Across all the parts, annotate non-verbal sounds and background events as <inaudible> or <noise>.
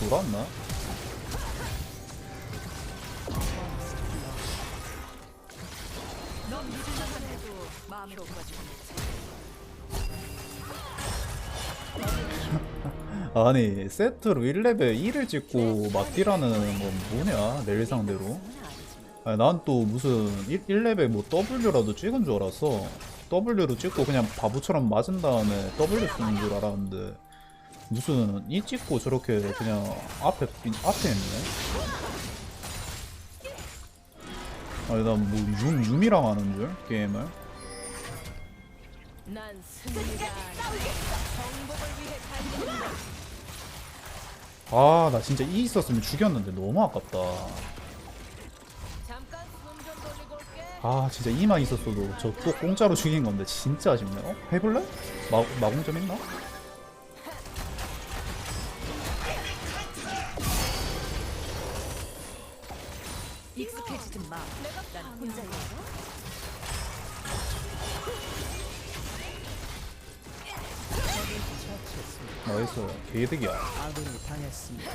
돌았나? <laughs> 아니 세트로 1레벨 1을 찍고 막디라는 건 뭐냐 내일 상대로? 난 또 무슨 1, 1레벨 뭐 W라도 찍은 줄 알았어. W로 찍고 그냥 바보처럼 맞은 다음에 W 쓰는 줄 알았는데 무슨 이 찍고 저렇게 그냥 앞에 앞에 있네 아니 난뭐 유미랑 하는 줄 게임을 난 승리가. 아 나 진짜 이 있었으면 죽였는데 너무 아깝다. 아 진짜 이만 있었어도 저 또 공짜로 죽인 건데 진짜 아쉽네 어? 해볼래? 마, 마공점 있나? 익숙해지든 마. 난 혼자야. 나이스 개이득이야 아군이 당했습니다.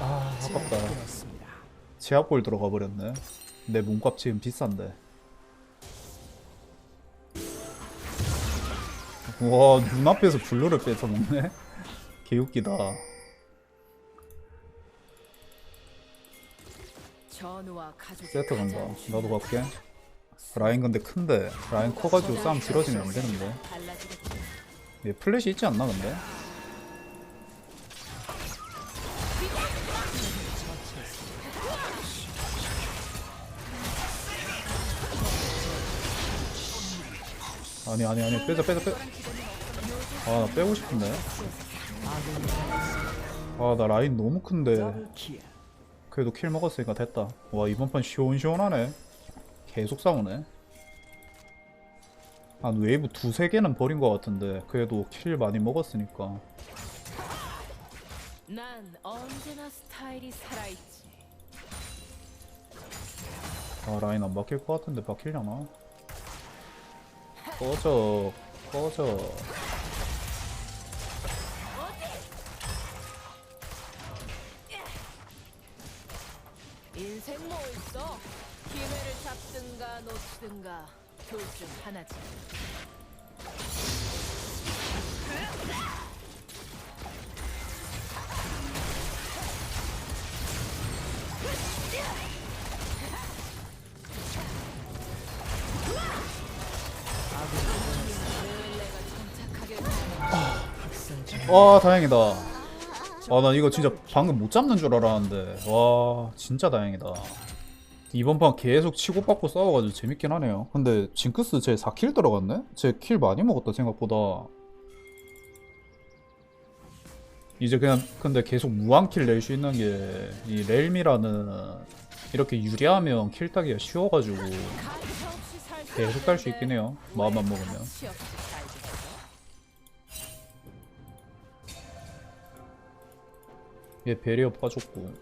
아 아깝다 되었습니다. 제압골 들어가 버렸네 내 몸값 지금 비싼데 와 눈앞에서 블루를 뺏어 먹네 개웃기다. 세트 간다 나도 갈게 라인 근데 큰데 라인 커가지고 싸움 길어지면 안 되는데. 얘 플래시 있지 않나 근데? 아니 아니 아니 빼자 빼자 빼자 아나 빼고 싶은데 아군이 당했습니다. 아나 라인 너무 큰데. 그래도 킬 먹었으니까 됐다 와 이번 판 시원시원하네 계속 싸우네 한 웨이브 두세 개는 버린 것 같은데 그래도 킬 많이 먹었으니까 난 언제나 스타일이 살아있지. 아 라인 안 바뀔 것 같은데 바뀌려나? 꺼져 꺼져 인생 뭐 있어? 기회를 잡든가 놓치든가 둘 중 하나지. 와 다행이다 아나 이거 진짜 방금 못 잡는 줄 알았는데. 와 진짜 다행이다. 이번 판 계속 치고받고 싸워가지고 재밌긴 하네요. 근데 징크스 제 4킬 들어갔네? 제 킬 많이 먹었다 생각보다. 이제 그냥 근데 계속 무한킬 낼 수 있는 게 이 렐미라는 이렇게 유리하면 킬 따기가 쉬워가지고 계속 딸 수 있긴 해요 마음만 먹으면 얘 베리어 빠졌고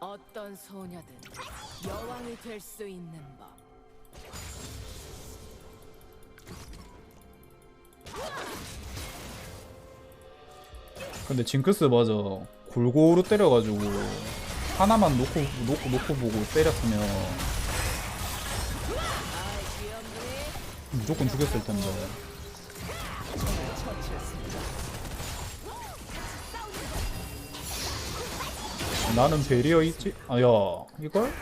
어떤 소녀든 여왕이 될 수 있는 법. 근데 징크스 맞아 골고루 때려가지고 하나만 놓고 놓고 놓고 보고 때렸으면 무조건 죽였을 텐데. 나는 베리어 있지? 아야. 이걸?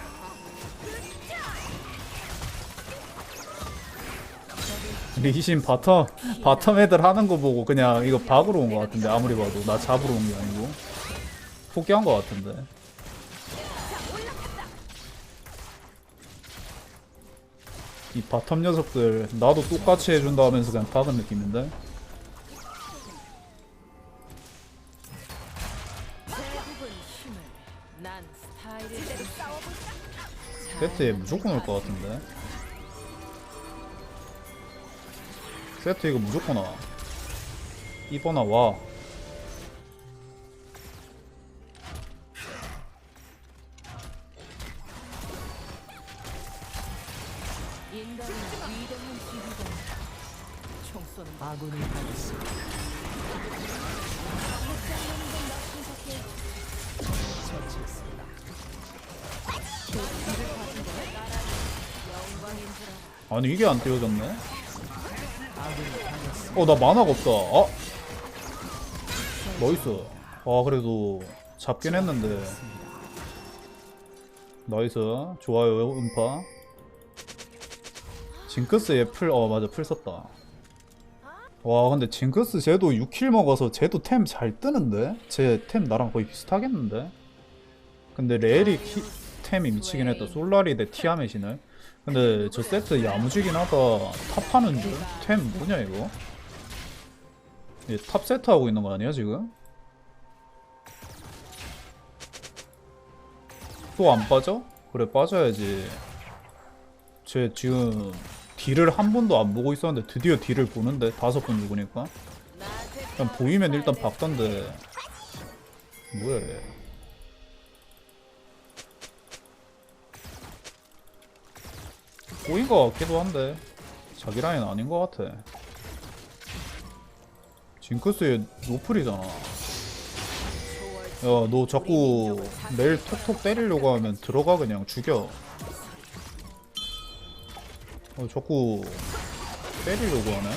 리신 바텀 바텀 애들 하는 거 보고 그냥 이거 박으러 온거 같은데 아무리 봐도. 나 잡으러 온 게 아니고. 포기한 거 같은데 이 바텀 녀석들 나도 똑같이 해준다 하면서 그냥 박은 느낌인데? 세트에 무조건 올 것 같은데? 세트 이거 무조건 와. 이번아 와 아군을 받았어 아니 이게 안 띄워졌네. 어 나 만화가 없다. 어? 나이스. 아 그래도 잡긴 했는데. 나이스. 좋아요 음파. 징크스에 풀어 맞아 풀 썼다. 와 근데 징크스 쟤도 6킬 먹어서 쟤도 템 잘 뜨는데? 쟤 템 나랑 거의 비슷하겠는데? 근데 레엘이 키, 템이 미치긴 했다. 솔라리 대 티아멧이네. 근데 저 세트 야무지긴 하다. 탑하는 줄 템 뭐냐 이거? 얘탑 세트 하고 있는 거 아니야 지금? 또 안 빠져? 그래 빠져야지. 쟤 지금 딜을 한 번도 안 보고 있었는데 드디어 딜을 보는데 다섯 번 나한테 그냥 보이면 일단 박던데. 뭐야 얘. 꼬인 거 같기도 한데. 자기 라인 아닌 거 같아. 징크스의 노플이잖아. 야 너 자꾸 내일 톡톡 때리려고 하면 들어가 그냥 죽여 어 자꾸 때리려고 하네.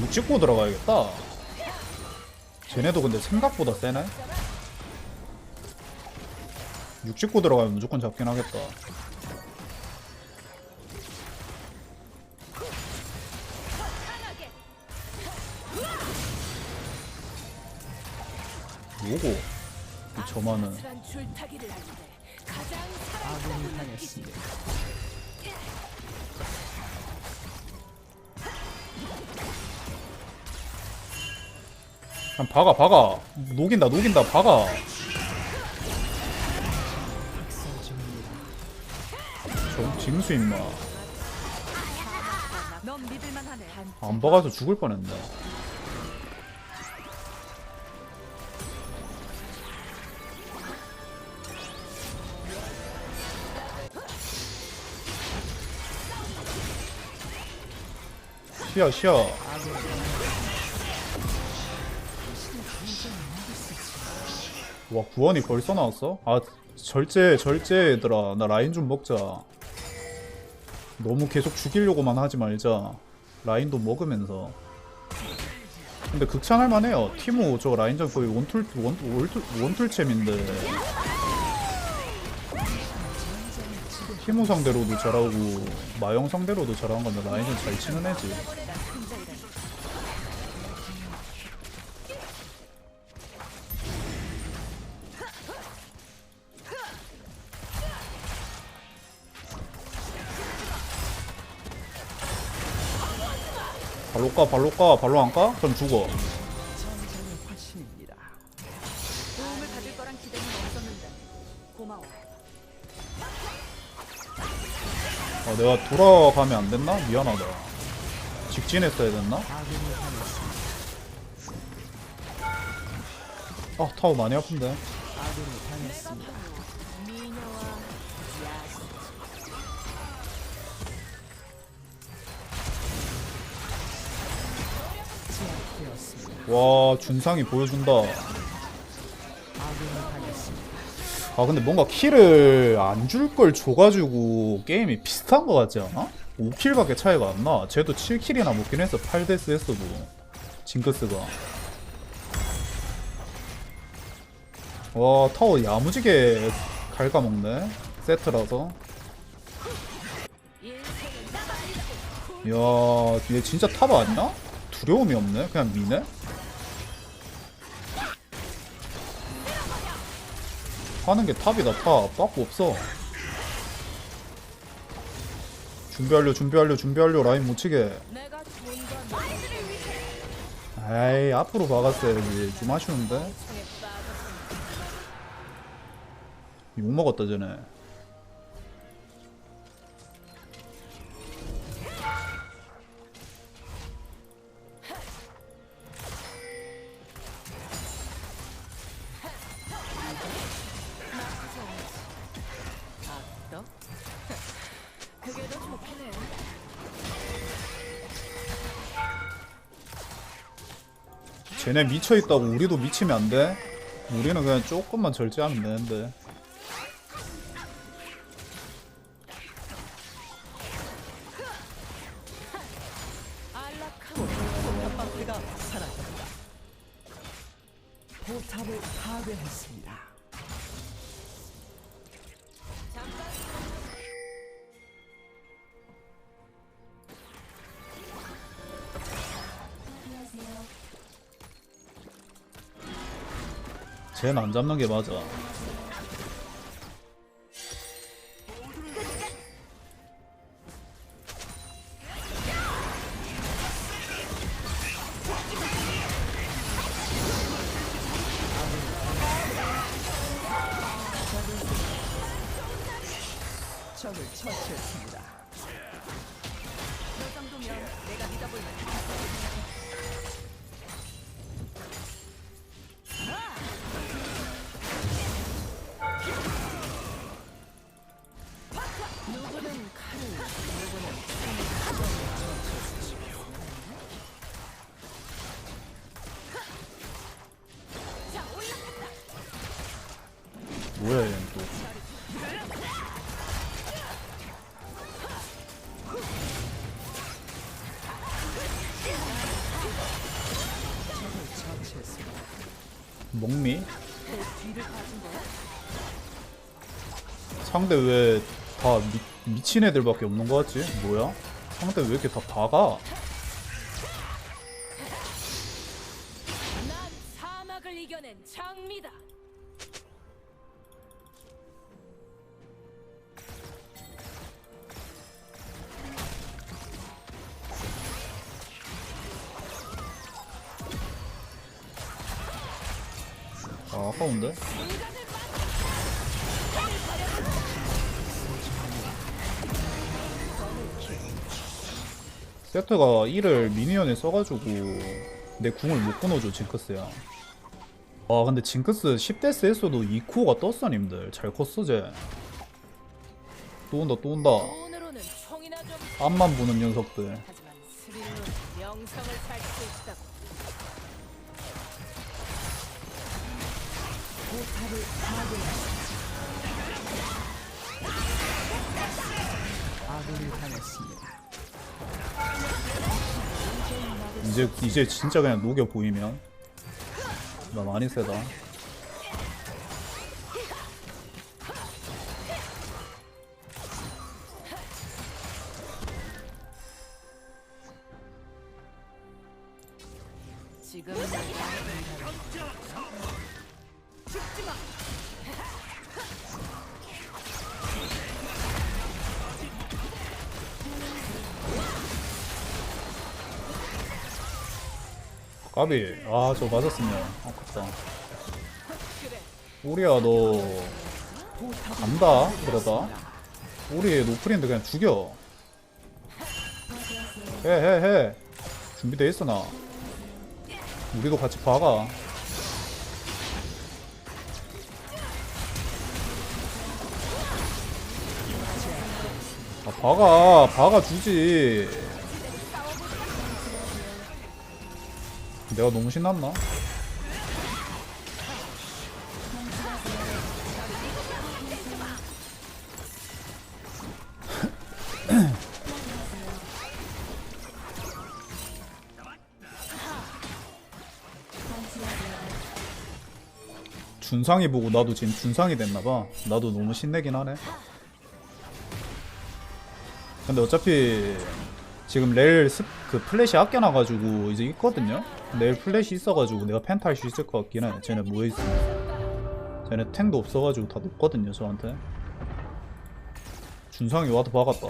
육 찍고 들어가야겠다. 쟤네도 근데 생각보다 세네. 육 찍고 들어가면 무조건 잡긴 하겠다 5만원 아군이 당했습니다. 한 박아 박아. 녹인다 녹인다 박아. 저 징수 임마. 안 박아서 죽을 뻔했네. 쉬어 쉬어. 와 구원이 벌써 나왔어? 아 절제 절제 얘들아. 나 라인 좀 먹자. 너무 계속 죽이려고만 하지 말자. 라인도 먹으면서. 근데 극찬할 만해요. 티모 저 라인전 거의 원툴 원, 원툴 원툴챔인데 티모 상대로도 잘하고 마영 상대로도 잘하는 건데 라인전 잘 치는 애지 발로 까 발로 까 발로 안 까? 그럼 죽어. 도움을 받을 거란 기대는. 아, 내가 돌아가면 안 됐나? 미안하다. 직진했어야 됐나? 아, 타워 많이 아픈데. 와, 준상이 보여준다. 아, 근데 뭔가 킬을 안 줄 걸 줘가지고 게임이 비슷한 것 같지 않아? 5킬밖에 차이가 안 나. 쟤도 7킬이나 먹긴 했어. 8데스 했어도. 징크스가. 와, 타워 야무지게 갉아먹네. 세트라서. 인생은 야, 얘 진짜 탑 아니야? 두려움이 없네. 그냥 미네. 하는 게 탑이다 탑. 빠꾸 없어. 준비하려 준비하려 준비하려 라인 못 치게. 에이 앞으로 박았어야지. 좀 아쉬운데. 창에 빠졌으니 욕 먹었다 전에. 쟤네 미쳐있다고 우리도 미치면 안 돼? 우리는 그냥 조금만 절제하면 되는데 쟤는 안 잡는 게 맞아 뭐야 얘는 또 거야? 상대 왜 다 미친 애들밖에 없는 거 같지? 뭐야? 상대 왜 이렇게 다 박아? 아 아까운데? 세트가 1을 미니언에 써가지고 내 궁을 못 끊어줘 징크스야. 아 근데 징크스 10데스 했어도 2코어가 떴어 님들. 잘 컸어 쟤또 온다 또 온다. 앞만 보는 녀석들 이제 이제 진짜 그냥 녹여 보이면. 나 많이 세다 까비. 아저 맞았으면 아깝다. 우리야 너. 간다 그러다. 우리 노프린드 그냥 죽여. 해해 해. 준비돼 있어 나. 우리도 같이 박아 아 박아 박아 주지 내가 너무 신났나? <coughs> 준상이 보고 나도 지금 준상이 됐나봐. 나도 너무 신내긴 하네. 근데 어차피 지금 렐 스, 그 플래시 아껴놔가지고 이제 있거든요? 렐 플래시 있어가지고 내가 펜타 할 수 있을 것 같긴 해. 쟤네 뭐있으면 쟤네 탱도 없어가지고 다 높거든요, 저한테. 준상이 와도 박았다.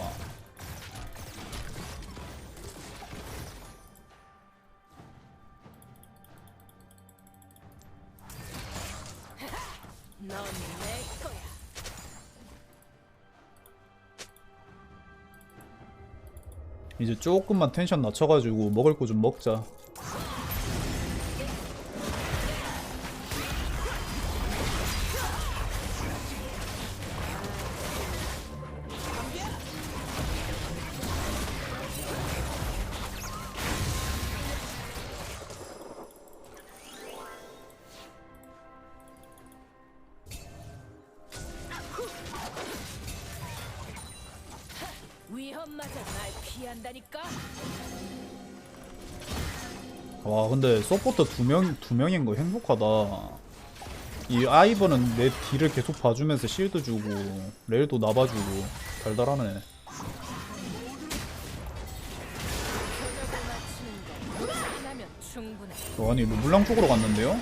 이제 조금만 텐션 낮춰가지고 먹을 거 좀 먹자. 위험마저 날 피한다니까. 와 근데 서포터 두명 두 명인 거 행복하다. 이 아이버는 내 딜을 계속 봐주면서 실드 주고 레일도 나봐주고 달달하네. 어, 아니 르블랑 쪽으로 갔는데요?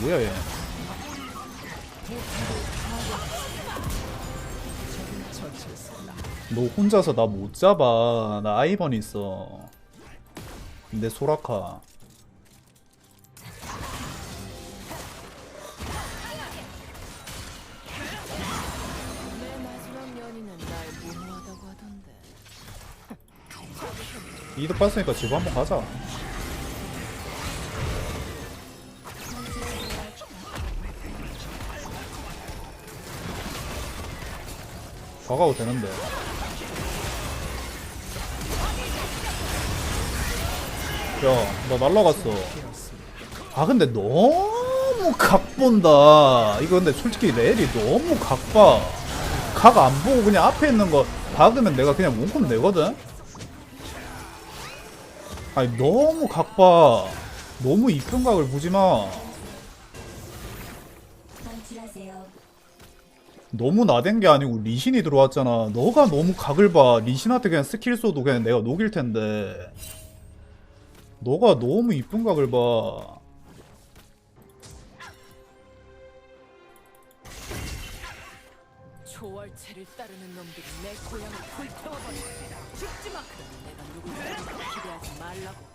뭐야 얘? 너 혼자서 나 못 잡아. 나 아이번 있어. 근데 소라카. 내 하던데. 이득 봤으니까 집 한번 가자. 가가도 되는데. 야, 나 날라갔어. 아 근데 너무 각 본다. 이거 근데 솔직히 레일이 너무 각 봐. 각 안 보고 그냥 앞에 있는 거 박으면 내가 그냥 몸금 내거든. 아니 너무 각 봐. 너무 이쁜 각을 보지 마. 너무 나댄 게 아니고 리신이 들어왔잖아. 너가 너무 각을 봐. 리신한테 그냥 스킬 쏘도 그냥 내가 녹일 텐데. 너가 너무 이쁜 각을 봐. 초월체를 따르는 놈들이 내 고향을 불태워버렸다. 죽지 마. 그럼 내가 누굴지 기대하지 말라고.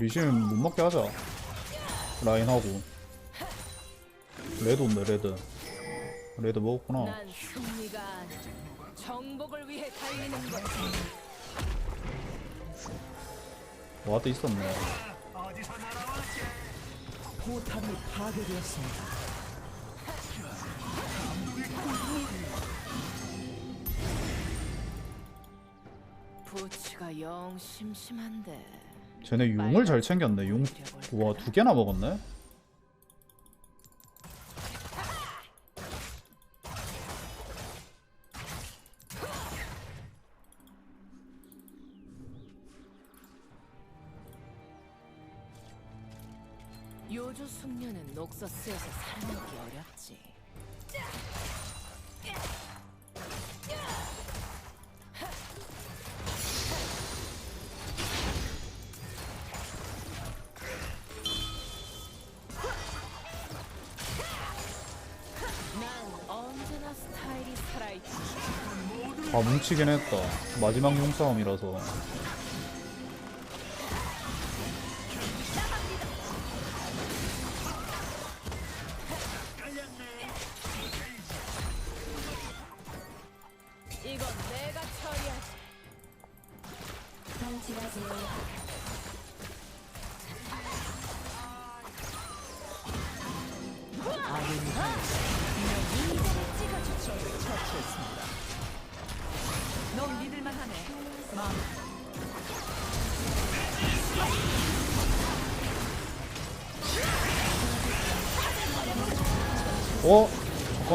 리신 못 먹게 하자. 라인하고. 레드 온다, 레드. 레드 먹었구나. 와드 있었네. 포탑이 파괴되었습니다. 부치가 영 심심한데. 쟤네 용을 잘 챙겼네. 용, 와, 두 개나 먹었네? 요조 숙녀는 녹서스에서 살아남기 어 아, 뭉치긴 했다. 마지막 용싸움이라서.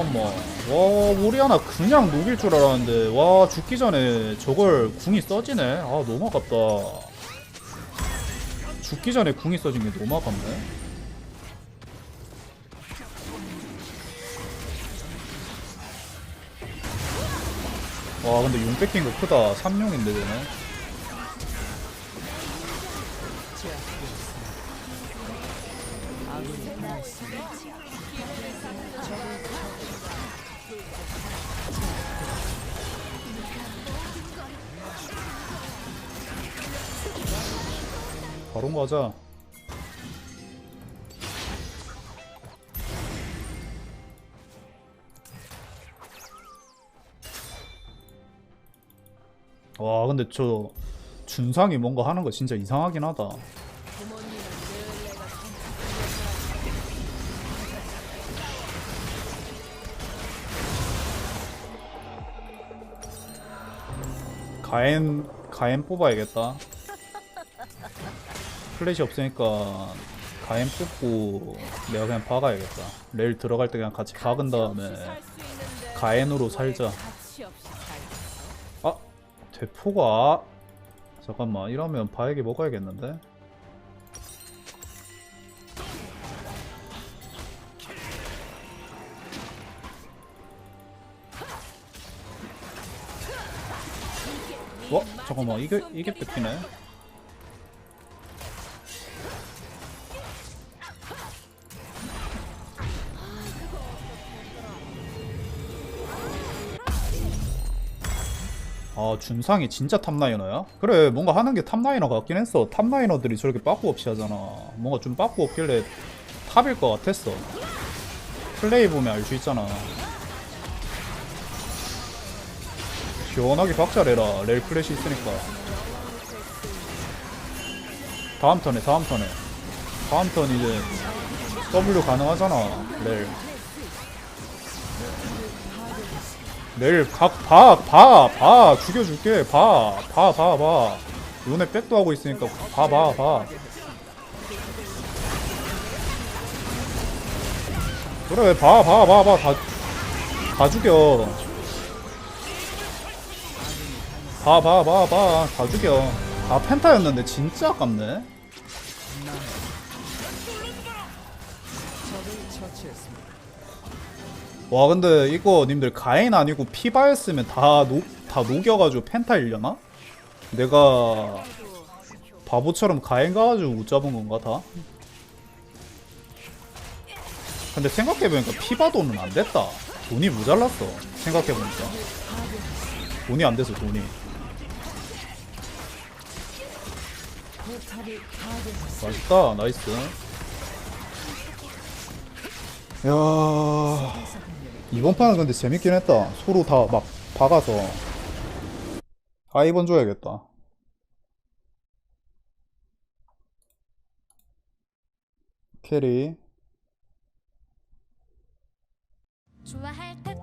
잠깐만. 와, 오리아나 그냥 녹일 줄 알았는데, 와, 죽기 전에 저걸 궁이 써지네? 아, 너무 아깝다. 죽기 전에 궁이 써진 게 너무 아깝네. 와, 근데 용 뺏긴 거 크다. 3용인데, 쟤네. 바로 가자. 와, 근데 저 준상이 뭔가 하는 거 진짜 이상하긴 하다. 가엔 가엔 뽑아야겠다. 플래시 없으니까 가엔 뽑고 내가 그냥 박아야겠다. 레일 들어갈 때 그냥 같이 박은 다음에 가엔으로 왜 살자. 아 대포가 잠깐만 이러면 바에게 먹어야겠는데. 와 어? 잠깐만 이게 이게 뺏기네. 아 준상이 진짜 탑라이너야? 그래 뭔가 하는 게 탑라이너 같긴 했어. 탑라이너들이 저렇게 빠꾸 없이 하잖아. 뭔가 좀 빠꾸 없길래 탑일 것 같았어. 플레이 보면 알 수 있잖아. 시원하게 박자래라. 레일 플래시 있으니까. 다음 턴에 다음 턴에. 다음 턴 이제 W 가능하잖아 레일 내일 각봐봐 봐. 죽여줄게. 봐 봐 봐봐. 요네 백도 하고 있으니까 봐 봐 봐. 그래 봐 봐 봐 봐. 다, 다 죽여. 봐 봐 봐 봐. 다 죽여. 아 펜타였는데 진짜 아깝네 와 근데 이거 님들 가인 아니고 피바였으면 다, 녹, 다 녹여가지고 펜타 일려나? 내가 바보처럼 가인 가가지고 못 잡은 건가 다? 근데 생각해보니까 피바도는 안 됐다 돈이 모자랐어 생각해보니까 돈이 안 돼서 돈이. 맛있다 나이스 야 이번 판은 근데 재밌긴 했다. 서로 다 막 박아서. 아이번 줘야겠다. 캐리. 좋아할 듯